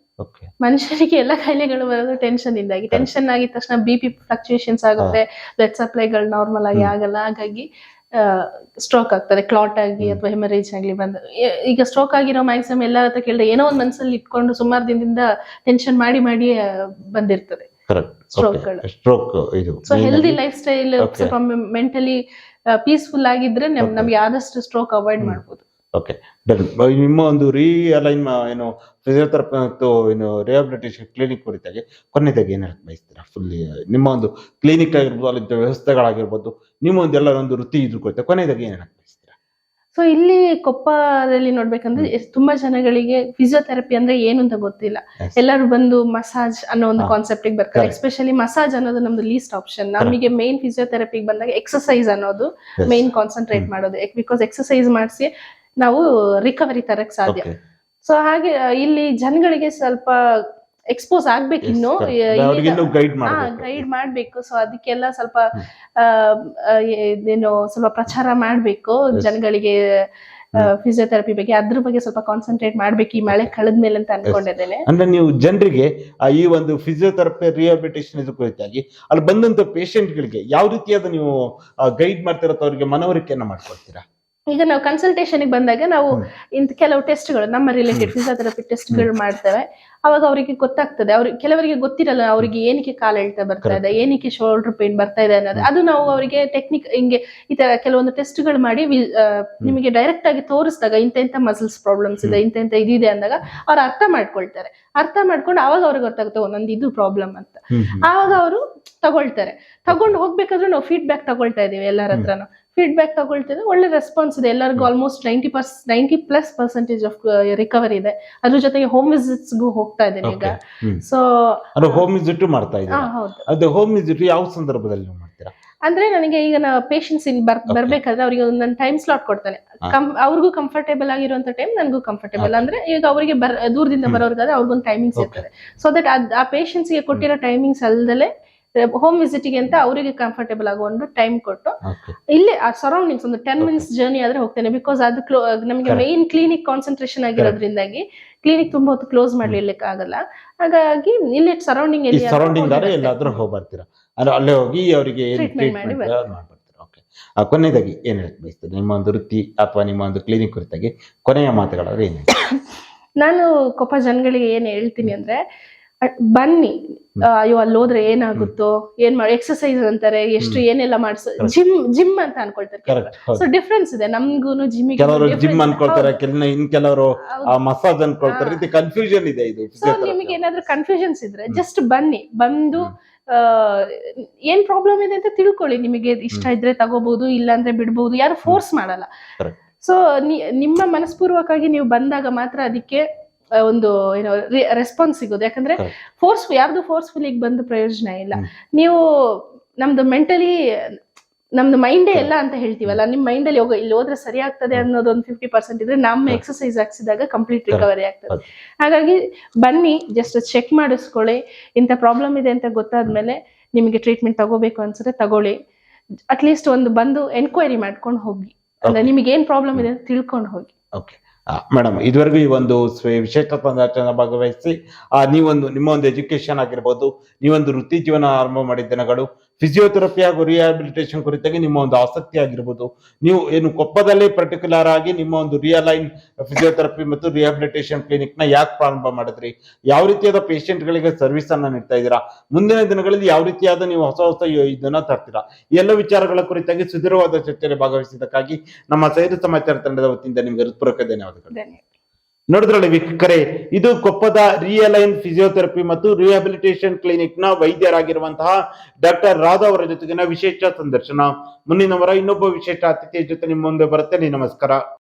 ಮನುಷ್ಯರಿಗೆ ಎಲ್ಲ ಕಾಯಿಲೆಗಳು ಬರೋದು ಟೆನ್ಷನ್ ಇಂದಾಗಿ. ಟೆನ್ಷನ್ ಆಗಿದ ತಕ್ಷಣ ಬಿ ಪಿ ಫ್ಲಕ್ಚುಯೇಷನ್ಸ್ ಆಗುತ್ತೆ. ಬ್ಲಡ್ ಸಪ್ಲೈಗಳು ನಾರ್ಮಲ್ ಆಗಿ ಆಗಲ್ಲ. ಹಾಗಾಗಿ ಸ್ಟ್ರೋಕ್ ಆಗ್ತದೆ. ಕ್ಲಾಟ್ ಆಗಿ ಅಥವಾ ಹೆಮರೇಜ್ ಆಗ್ಲಿ ಬಂದ. ಈಗ ಸ್ಟ್ರೋಕ್ ಆಗಿರೋ ಮ್ಯಾಕ್ಸಿಮಮ್ ಎಲ್ಲರ ಹತ್ರ ಕೇಳಿದ್ರೆ ಏನೋ ಒಂದು ಮನಸ್ಸಲ್ಲಿ ಇಟ್ಕೊಂಡು ಸುಮಾರು ದಿನದಿಂದ ಟೆನ್ಷನ್ ಮಾಡಿ ಮಾಡಿ ಬಂದಿರ್ತದೆ. Stroke so healthy lifestyle. ಸ್ವಲ್ಪ ಮೆಂಟಲಿ ಪೀಸ್ಫುಲ್ ಆಗಿದ್ರೆ. ನಮ್ಗೆ ಆದಷ್ಟು ಸ್ಟ್ರೋಕ್ ಅವಾಯ್ಡ್. ಮಾಡ್ಬೋದು. ಓಕೆ ಡನ್ ನಿಮ್ಮ ಒಂದು ರೀಅಲೈನ್ ಏನು ಫಿಸಿಯೋಥೆರಪಿ ಮತ್ತು ಏನು ರಿಹಾಬಿಲಿಟೇಷನ್ ಕ್ಲಿನಿಕ್ ಕುರಿತಾಗಿ ಕೊನೆಯದಾಗಿ ಏನು ಹೇಳಕ್ ಬಯಸ್ತೀರಾ? ಫುಲ್ಲಿ ನಿಮ್ಮ ಒಂದು ಕ್ಲಿನಿಕ್ ಆಗಿರ್ಬೋದು ಅಲ್ಲಿ ವ್ಯವಸ್ಥೆಗಳಾಗಿರ್ಬೋದು ನಿಮ್ಮ ಒಂದು ಎಲ್ಲ ಒಂದು ವೃತ್ತಿ ಇದ್ರ ಕುರಿತ ಕೊನೆಯದಾಗಿ ಏನು ಹೇಳಕ್ ಬಯಸ್ತೀರಾ? ಸೊ ಇಲ್ಲಿ ಕೊಪ್ಪದಲ್ಲಿ ನೋಡ್ಬೇಕಂದ್ರೆ ತುಂಬಾ ಜನಗಳಿಗೆ ಫಿಸಿಯೋಥೆರಪಿ ಅಂದ್ರೆ ಏನು ಅಂತ ಗೊತ್ತಿಲ್ಲ. ಎಲ್ಲರೂ ಬಂದು ಮಸಾಜ್ ಅನ್ನೋ ಒಂದು. ಕಾನ್ಸೆಪ್ಟ್ ಬರ್ತಾರೆ. ಎಸ್ಪೆಷಲಿ ಮಸಾಜ್ ಅನ್ನೋದು ನಮ್ದು ಲೀಸ್ಟ್ ಆಪ್ಷನ್ ನಮಗೆ ಮೇನ್ ಫಿಸಿಯೋಥೆರಪಿಗೆ ಬಂದಾಗ ಎಕ್ಸಸೈಸ್ ಅನ್ನೋದು. Main concentrate. ಮಾಡೋದು. ಬಿಕಾಸ್ ಎಕ್ಸಸೈಸ್ ಮಾಡಿಸಿ ನಾವು ರಿಕವರಿ ತರಕ್ ಸಾಧ್ಯ. ಸೊ ಹಾಗೆ ಇಲ್ಲಿ ಜನಗಳಿಗೆ ಸ್ವಲ್ಪ ಎಕ್ಸ್ಪೋಸ್ ಆಗ್ಬೇಕು ಇನ್ನು. ಗೈಡ್ ಮಾಡಬೇಕು. ಸೊ ಅದಕ್ಕೆಲ್ಲ ಸ್ವಲ್ಪ ಏನು ಸ್ವಲ್ಪ ಪ್ರಚಾರ ಮಾಡ್ಬೇಕು. ಜನಗಳಿಗೆ ಫಿಸಿಯೋಥೆರಪಿ ಬಗ್ಗೆ. ಅದ್ರ ಬಗ್ಗೆ ಸ್ವಲ್ಪ ಕಾನ್ಸಂಟ್ರೇಟ್ ಮಾಡ್ಬೇಕು ಈ ಮಳೆ ಕಳೆದ್ಮೇಲೆ ಅಂತ ಅನ್ಕೊಂಡಿದ್ದೇನೆ. ಅಂದ್ರೆ ನೀವು ಜನರಿಗೆ ಈ ಒಂದು ಫಿಸಿಯೋಥೆರಪಿ ರಿಹಾಬಿಲಿಟೇಷನ್ ಇದು ಕುರಿತಾಗಿ ಅಲ್ಲಿ ಬಂದಂತ ಗಳಿಗೆ ಯಾವ ರೀತಿಯಾದ ನೀವು ಗೈಡ್ ಮಾಡ್ತಿರತ್ತ ಅವರಿಗೆ ಮನವರಿಕೆಯನ್ನ ಮಾಡ್ಕೊಡ್ತೀರಾ? ಈಗ ನಾವು ಕನ್ಸಲ್ಟೇಷನ್ ಬಂದಾಗ ನಾವು. ಇಂತ ಕೆಲವು ಟೆಸ್ಟ್ಗಳು ನಮ್ಮ ರಿಲೇಟೆಡ್ ಫಿಸಿಯೋಥೆರಪಿ ಟೆಸ್ಟ್ಗಳು ಮಾಡ್ತೇವೆ. ಅವಾಗ ಅವರಿಗೆ ಗೊತ್ತಾಗ್ತದೆ. ಅವ್ರಿಗೆ ಕೆಲವರಿಗೆ ಗೊತ್ತಿರಲ್ಲ ಅವರಿಗೆ ಏನಕ್ಕೆ ಕಾಲ ಎಳ್ತಾ ಬರ್ತಾ ಇದೆ ಏನಕ್ಕೆ ಶೋಲ್ಡರ್ ಪೇನ್ ಬರ್ತಾ ಇದೆ ಅನ್ನೋದು. ಅದು ನಾವು ಅವರಿಗೆ ಟೆಕ್ನಿಕ್ ಹಿಂಗೆ ಈ ತರ ಕೆಲವೊಂದು ಟೆಸ್ಟ್ಗಳು ಮಾಡಿ ನಿಮಗೆ ಡೈರೆಕ್ಟ್ ಆಗಿ ತೋರಿಸಿದಾಗ ಇಂತ ಇಂತ ಮಸಲ್ಸ್ ಪ್ರಾಬ್ಲಮ್ಸ್ ಇದೆ ಇಂತ ಇಂತ ಇದಿದೆ ಅಂದಾಗ ಅವ್ರು ಅರ್ಥ ಮಾಡ್ಕೊಳ್ತಾರೆ. ಅರ್ಥ ಮಾಡ್ಕೊಂಡು ಅವಾಗ ಅವ್ರಿಗೆ ಗೊತ್ತಾಗುತ್ತೆ ಒಂದೊಂದು ಇದು ಪ್ರಾಬ್ಲಮ್ ಅಂತ. ಆವಾಗ ಅವರು ತಗೊಳ್ತಾರೆ. ತಗೊಂಡು ಹೋಗ್ಬೇಕಾದ್ರೂ ನಾವು ಫೀಡ್ಬ್ಯಾಕ್ ತಗೊಳ್ತಾ ಇದೀವಿ ಎಲ್ಲರ ಹತ್ರನು. ಫೀಡ್ಬ್ಯಾಕ್ ತಗೊಳ್ತಿದ್ರೆ ಒಳ್ಳೆ ರೆಸ್ಪಾನ್ಸ್ ಇದೆ. ಎಲ್ಲರಿಗೂ almost ninety per ninety plus percentage of recovery ಇದೆ. ಅದ್ರ ಜೊತೆಗೆ ಹೋಮ್ ವಿಸಿಟ್ಸ್ಗೂ ಹೋಗ್ತಾ ಇದ್ದೀನಿ ಈಗ. So home. ವಿಸಿಟ್ ಮಾಡ್ತಾ ಇದ್ದೀನಿ ಅದು ಹೋಮ್ ವಿಸಿಟ್ ಯಾವ ಸಂದರ್ಭದಲ್ಲಿ ನೀವು ಮಾಡ್ತೀರಾ? ಅಂದ್ರೆ ನನಗೆ ಈಗ ನಾ ಪೇಷನ್ಸ್ ಇಲ್ಲಿ ಬರ್. ಬರ್ಬೇಕಾದ್ರೆ ಅವ್ರಿಗೆ ಒಂದು ನನ್ನ ಟೈಮ್ ಸ್ಲಾಟ್ ಕೊಡ್ತಾನೆ. ಕಂ ಅವ್ರಿಗೂ ಕಂಫರ್ಟೇಬಲ್ ಆಗಿರುವಂತ ಟೈಮ್ ನನಗೂ ಕಂಫರ್ಟೇಬಲ್ ಅಂದ್ರೆ ಈಗ ಅವರಿಗೆ ಬರ್ ದೂರದಿಂದ. ಬರೋರ್ಗಾದ್ರೆ ಅವ್ರಿಗೊಂದು ಟೈಮಿಂಗ್ಸ್. ಇರ್ತದೆ. ಸೊ ದಟ್ ಆ ಪೇಷನ್ಸ್ಗೆ ಕೊಟ್ಟಿರೋ ಟೈಮಿಂಗ್ಸ್ ಅಲ್ದಲೆ ಹೋಮ್ ವಿಸಿಟಿಗೆ ಅಂತ ಅವರಿಗೆ ಕಂಫರ್ಟೇಬಲ್ ಆಗುವ ಒಂದು ಟೈಮ್ ಕೊಟ್ಟು. ಇಲ್ಲಿ ಆ ಸರೌಂಡಿಂಗ್ಸ್ ಒಂದು ಟೆನ್. ಮಿನಿಟ್ಸ್ ಜರ್ನಿ ಆದ್ರೆ ಹೋಗ್ತೇನೆ ಬಿಕಾಸ್ ಅದು ನಮಗೆ. ಮೈನ್ ಕ್ಲಿನಿಕ್ ಕಾನ್ಸಂಟ್ರೇಷನ್ ಆಗಿರೋದ್ರಿಂದಾಗಿ ಕ್ಲಿನಿಕ್ ತುಂಬಾ ಹೊತ್ತು ಕ್ಲೋಸ್ ಮಾಡ್ಲಿಕ್ಕೆ ಆಗಲ್ಲ. ಹಾಗಾಗಿ ಇಲ್ಲಿ ಸರೌಂಡಿಂಗ್ ಸರೌಂಡಿಂಗ್ ದಾರ ಎಲ್ಲಾದ್ರೂ ಹೋಗಿ ಬರ್ತೀರಾ ಅಂದ್ರೆ ಅಲ್ಲೇ ಹೋಗಿ ಅವರಿಗೆ ಕೊನೆಯದಾಗಿ ಏನ್ ಹೇಳಕ್ ಬಯಸ್ತೀರಿ? ನಿಮ್ಮ ಒಂದು ವೃತ್ತಿ ಅಥವಾ ನಿಮ್ಮ ಒಂದು ಕ್ಲಿನಿಕ್ ಕುರಿತಾಗಿ ಕೊನೆಯ ಮಾತುಗಳಾದ್ರೆ ಏನು [COUGHS] ನಾನು ಕೊಪ್ಪ ಜನಗಳಿಗೆ ಏನ್ ಹೇಳ್ತೀನಿ ಅಂದ್ರೆ ಬನ್ನಿ. ಅಯ್ಯೋ ಅಲ್ಲಿ ಹೋದ್ರೆ ಏನಾಗುತ್ತೋ ಏನ್ ಮಾಡಿ ಎಕ್ಸರ್ಸೈಸ್ ಅಂತಾರೆ ಎಷ್ಟು ಏನೆಲ್ಲ ಮಾಡಿಸ್ ಜಿಮ್ ಜಿಮ್ ಅಂತ ಅನ್ಕೊಳ್ತಾರೆ ಸೊ ಡಿಫ್ರೆನ್ಸ್ ಇದೆ. ನಮ್ಗೂನು ಜಿಮ್ ಕೆಲವರು ಜಿಮ್ ಅನ್ಕೊಳ್ತಾರೆ ಇನ್ ಕೆಲವರು ಮಸಾಜ್ ಅನ್ಕೊಳ್ತಾರೆ. ರೀತಿ ಕನ್ಫ್ಯೂಷನ್ ಇದೆ ಇದು ಸೊ. ನಿಮಗೆ ಏನಾದ್ರೂ ಕನ್ಫ್ಯೂಷನ್ಸ್ ಇದ್ರೆ. ಜಸ್ಟ್ ಬನ್ನಿ. ಬಂದು ಏನ್ ಪ್ರಾಬ್ಲಮ್ ಇದೆ ಅಂತ ತಿಳ್ಕೊಳ್ಳಿ. ನಿಮಗೆ ಇಷ್ಟ ಇದ್ರೆ ತಗೋಬಹುದು ಇಲ್ಲ ಅಂದ್ರೆ ಬಿಡ್ಬಹುದು ಯಾರು ಫೋರ್ಸ್ ಮಾಡಲ್ಲ. ಸೊ ನಿಮ್ಮ ಮನಸ್ಪೂರ್ವಕವಾಗಿ ನೀವು ಬಂದಾಗ ಮಾತ್ರ ಅದಕ್ಕೆ ಒಂದು ಏನೋ ರೆಸ್ಪಾನ್ಸ್ ಸಿಗೋದು. ಯಾಕಂದ್ರೆ. ಫೋರ್ಸ್ ಯಾರ್ದು ಫೋರ್ಸ್ಫುಲ್ ಬಂದು ಪ್ರಯೋಜನ ಇಲ್ಲ. ನೀವು ನಮ್ದು ಮೆಂಟಲಿ ನಮ್ದು ಮೈಂಡೇ. ಎಲ್ಲ ಅಂತ ಹೇಳ್ತೀವಲ್ಲ ನಿಮ್ ಮೈಂಡ್ ಅಲ್ಲಿ ಹೋಗ ಇಲ್ಲಿ ಹೋದ್ರೆ ಸರಿ ಆಗ್ತದೆ ಅನ್ನೋದು ಒಂದು ಫಿಫ್ಟಿ ಪರ್ಸೆಂಟ್ ಇದ್ರೆ ನಮ್ಮ ಎಕ್ಸಸೈಸ್ ಹಾಕ್ಸಿದಾಗ ಕಂಪ್ಲೀಟ್ ರಿಕವರಿ ಆಗ್ತದೆ. ಹಾಗಾಗಿ ಬನ್ನಿ ಜಸ್ಟ್ ಚೆಕ್ ಮಾಡಿಸ್ಕೊಳ್ಳಿ. ಇಂಥ ಪ್ರಾಬ್ಲಮ್ ಇದೆ ಅಂತ ಗೊತ್ತಾದ್ಮೇಲೆ ನಿಮಗೆ ಟ್ರೀಟ್ಮೆಂಟ್ ತಗೋಬೇಕು ಅನ್ಸುತ್ತೆ ತಗೊಳ್ಳಿ. ಅಟ್ಲೀಸ್ಟ್ ಒಂದು ಬಂದು ಎನ್ಕ್ವೈರಿ ಮಾಡ್ಕೊಂಡು ಹೋಗಿ. ಅಂದ್ರೆ. ನಿಮಗೆ ಏನ್ ಪ್ರಾಬ್ಲಮ್ ಇದೆ ಅಂತ ತಿಳ್ಕೊಂಡು ಹೋಗಿ. ಓಕೆ ಮೇಡಮ್ ಇದುವರೆಗೂ ಈ ಒಂದು ವಿಶೇಷ ಸಂದರ್ಶನ ಭಾಗವಹಿಸಿ ನೀವೊಂದು, ನಿಮ್ಮ ಒಂದು ಎಜುಕೇಶನ್ ಆಗಿರ್ಬೋದು, ನೀವೊಂದು ವೃತ್ತಿ ಜೀವನ ಆರಂಭ ಮಾಡಿದ ದಿನಗಳು ಫಿಸಿಯೋಥೆರಪಿ ಹಾಗೂ ರಿಹಾಬಿಲಿಟೇಷನ್ ಕುರಿತಾಗಿ ನಿಮ್ಮ ಒಂದು ಆಸಕ್ತಿ ಆಗಿರ್ಬೋದು. ನೀವು ಏನು ಕೊಪ್ಪದಲ್ಲಿ ಪರ್ಟಿಕ್ಯುಲರ್ ಆಗಿ ನಿಮ್ಮ ಒಂದು ರಿಯಲೈನ್ ಫಿಸಿಯೋಥೆರಪಿ ಮತ್ತು ರಿಹಾಬಿಲಿಟೇಷನ್ ಕ್ಲಿನಿಕ್ನ ಯಾಕೆ ಪ್ರಾರಂಭ ಮಾಡಿದ್ರಿ? ಯಾವ ರೀತಿಯಾದ ಪೇಷಂಟ್ ಗಳಿಗೆ ಸರ್ವಿಸ್ ಅನ್ನ ನೀಡ್ತಾ ಇದ್ದೀರಾ? ಮುಂದಿನ ದಿನಗಳಲ್ಲಿ ಯಾವ ರೀತಿಯಾದ ನೀವು ಹೊಸ ಹೊಸ ಇದನ್ನ ತರ್ತೀರಾ? ಎಲ್ಲ ವಿಚಾರಗಳ ಕುರಿತಾಗಿ ಸುದೀರ್ಘವಾದ ಚರ್ಚೆಯಲ್ಲಿ ಭಾಗವಹಿಸಿದ್ದಕ್ಕಾಗಿ ನಮ್ಮ ಸೈರು ಸಮಾಚಾರ ತಂಡದ ವತಿಯಿಂದ ನಿಮಗೆ ಹೃತ್ಪೂರ್ವಕ ಧನ್ಯವಾದಗಳು. ಧನ್ಯವಾದ ನೋಡಿದ್ರಲ್ಲ ವೀಕ್ಷಕರೇ, ಇದು ಕೊಪ್ಪದ ರಿಯಲೈನ್ ಫಿಸಿಯೋಥೆರಪಿ ಮತ್ತು ರಿಹಾಬಿಲಿಟೇಷನ್ ಕ್ಲಿನಿಕ್ನ ವೈದ್ಯರಾಗಿರುವಂತಹ ಡಾಕ್ಟರ್ ರಾಧಾ ಅವರ ಜೊತೆಗಿನ ವಿಶೇಷ ಸಂದರ್ಶನ. ಮುಂದಿನ ಇನ್ನೊಬ್ಬ ವಿಶೇಷ ಅತಿಥಿಯ ಜೊತೆ ನಿಮ್ಮ ಮುಂದೆ ಬರುತ್ತೇನೆ. ನಮಸ್ಕಾರ.